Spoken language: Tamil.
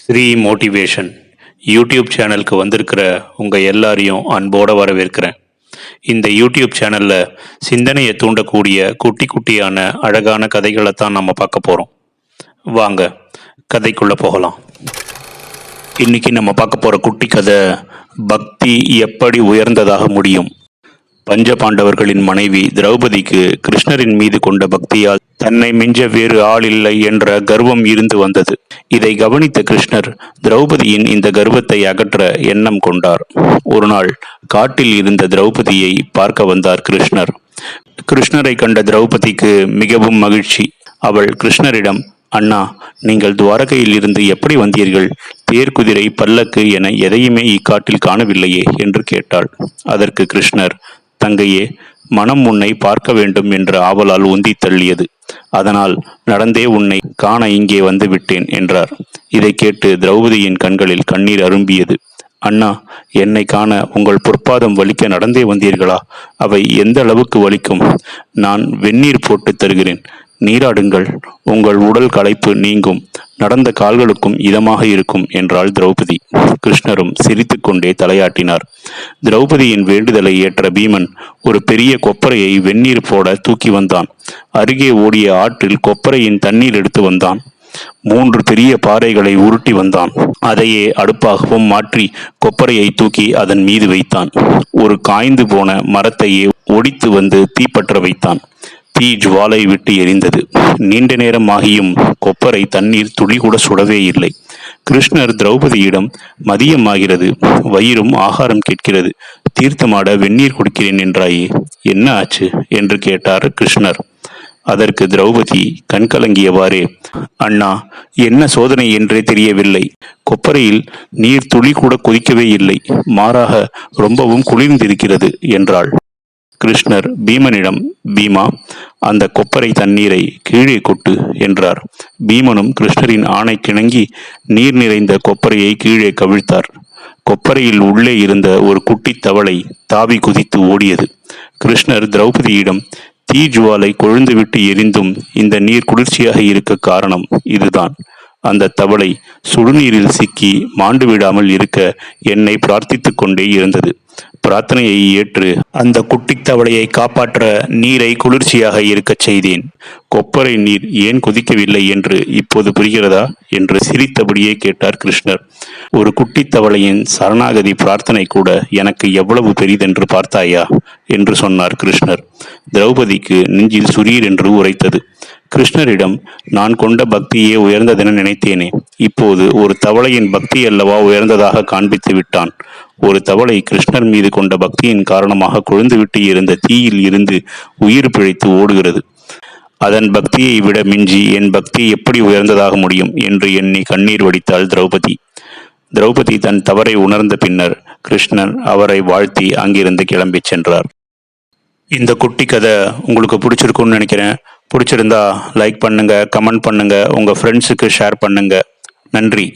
ஸ்ரீ மோட்டிவேஷன் யூடியூப் சேனலுக்கு வந்திருக்கிற உங்கள் எல்லாரையும் அன்போடு வரவேற்கிறேன். இந்த யூடியூப் சேனலில் சிந்தனையை தூண்டக்கூடிய குட்டி குட்டியான அழகான கதைகளை தான் நம்ம பார்க்க போகிறோம் வாங்க கதைக்குள்ளே போகலாம். இன்னைக்கு நம்ம பார்க்க போகிற குட்டி கதை பக்தி எப்படி உயர்ந்ததாக முடியும்? பஞ்ச பாண்டவர்களின் மனைவி திரௌபதிக்கு கிருஷ்ணரின் மீது கொண்ட பக்தியால் தன்னை மிஞ்ச வேறு ஆள் இல்லை என்ற கர்வம் இருந்து வந்தது. இதை கவனித்த கிருஷ்ணர் திரௌபதியின் இந்த கர்வத்தை அகற்ற எண்ணம் கொண்டார். ஒரு நாள் காட்டில் இருந்த திரௌபதியை பார்க்க வந்தார் கிருஷ்ணர். கிருஷ்ணரை கண்ட திரௌபதிக்கு மிகவும் மகிழ்ச்சி. அவள் கிருஷ்ணரிடம் அண்ணா நீங்கள் துவாரகையில் இருந்து எப்படி வந்தீர்கள்? தேர் குதிரை பல்லக்கு என எதையுமே இக்காட்டில் காணவில்லையே என்று கேட்டாள். அதற்கு கிருஷ்ணர் தங்கையே மனம் உன்னை பார்க்க வேண்டும் என்ற ஆவலால் உந்தி தள்ளியது. அதனால் நடந்தே உன்னை காண இங்கே வந்து விட்டேன் என்றார். இதை கேட்டு திரௌபதியின் கண்களில் கண்ணீர் அரும்பியது. அண்ணா என்னை காண உங்கள் பொற்பாதம் வலிக்க நடந்தே வந்தீர்களா? அவை எந்த அளவுக்கு வலிக்கும்? நான் வெந்நீர் போட்டு தருகிறேன். நீராடுங்கள். உங்கள் உடல் களைப்பு நீங்கும். நடந்த கால்களுக்கும் இதமாக இருக்கும் என்றாள் திரௌபதி. கிருஷ்ணரும் சிரித்துக்கொண்டே தலையாட்டினார். திரௌபதியின் வேண்டுதலை ஏற்ற பீமன் ஒரு பெரிய கொப்பரையை வெந்நீர் போட தூக்கி வந்தான். அருகே ஓடிய ஆற்றில் கொப்பரையின் தண்ணீர் எடுத்து வந்தான். மூன்று பெரிய பாறைகளை உருட்டி வந்தான். அதையே அடுப்பாகவும் மாற்றி கொப்பரையை தூக்கி அதன் மீது வைத்தான். ஒரு காய்ந்து போன மரத்தையே ஒடித்து வந்து தீப்பற்ற வைத்தான். தீ ஜுவாலை விட்டு எரிந்தது. நீண்ட நேரம் ஆகியும் கொப்பரை தண்ணீர் துளி கூட சுடவே இல்லை. கிருஷ்ணர் திரௌபதியிடம் மதியமாகிறது வயிறும் ஆகாரம் கேட்கிறது. தீர்த்தமாட வெந்நீர் கொடுக்கிறேன் என்றாயே என்ன ஆச்சு? என்று கேட்டார் கிருஷ்ணர். அதற்கு திரௌபதி கண்கலங்கியவாறே அண்ணா என்ன சோதனை என்றே தெரியவில்லை. கொப்பரையில் நீர் துளி கூட கொதிக்கவே இல்லை. மாறாக ரொம்பவும் குளிர்ந்திருக்கிறது என்றாள். கிருஷ்ணர் பீமனிடம் பீமா அந்த கொப்பரை தண்ணீரை கீழே கொட்டு என்றார். பீமனும் கிருஷ்ணரின் ஆணை கிணங்கி நீர் நிறைந்த கொப்பரையை கீழே கவிழ்த்தார். கொப்பரையில் உள்ளே இருந்த ஒரு குட்டி தவளை தாவி குதித்து ஓடியது. கிருஷ்ணர் திரௌபதியிடம் தீ ஜுவாலை கொழுந்துவிட்டு எரிந்தும் இந்த நீர் குளிர்ச்சியாக இருக்க காரணம் இதுதான். அந்த தவளை சுடுநீரில் சிக்கி மாண்டு விடாமல் இருக்க என்னை பிரார்த்தித்து கொண்டே இருந்தது. பிரார்த்தனையை ஏற்று அந்த குட்டித் தவளையை காப்பாற்ற நீரை குளிர்ச்சியாக இருக்கச் செய்தேன். கொப்பரை நீர் ஏன் கொதிக்கவில்லை என்று இப்போது புரிகிறதா? என்று சிரித்தபடியே கேட்டார் கிருஷ்ணர். ஒரு குட்டித் தவளையின் சரணாகதி பிரார்த்தனை கூட எனக்கு எவ்வளவு பெரிதென்று பார்த்தாயா? என்று சொன்னார் கிருஷ்ணர். திரௌபதிக்கு நெஞ்சில் சுரீர் என்று உரைத்தது. கிருஷ்ணரிடம் நான் கொண்ட பக்தியே உயர்ந்ததென நினைத்தேனே. இப்போது ஒரு தவளையின் பக்தி அல்லவா உயர்ந்ததாக காண்பித்து விட்டான். ஒரு தவளை கிருஷ்ணர் மீது கொண்ட பக்தியின் காரணமாக கொழுந்துவிட்டு இருந்த தீயில் இருந்து உயிர் பிழைத்து ஓடுகிறது. அதன் பக்தியை விட மிஞ்சி என் பக்தி எப்படி உயர்ந்ததாக முடியும்? என்று எண்ணி கண்ணீர் வடித்தாள் திரௌபதி. திரௌபதி தன் தவறை உணர்ந்த பின்னர் கிருஷ்ணர் அவரை வாழ்த்தி அங்கிருந்து கிளம்பிச் சென்றார். இந்த குட்டி கதை உங்களுக்கு பிடிச்சிருக்கும்னு நினைக்கிறேன். பிடிச்சிருந்தா லைக் பண்ணுங்க கமெண்ட் பண்ணுங்க உங்க ஃப்ரெண்ட்ஸுக்கு ஷேர் பண்ணுங்க. நன்றி.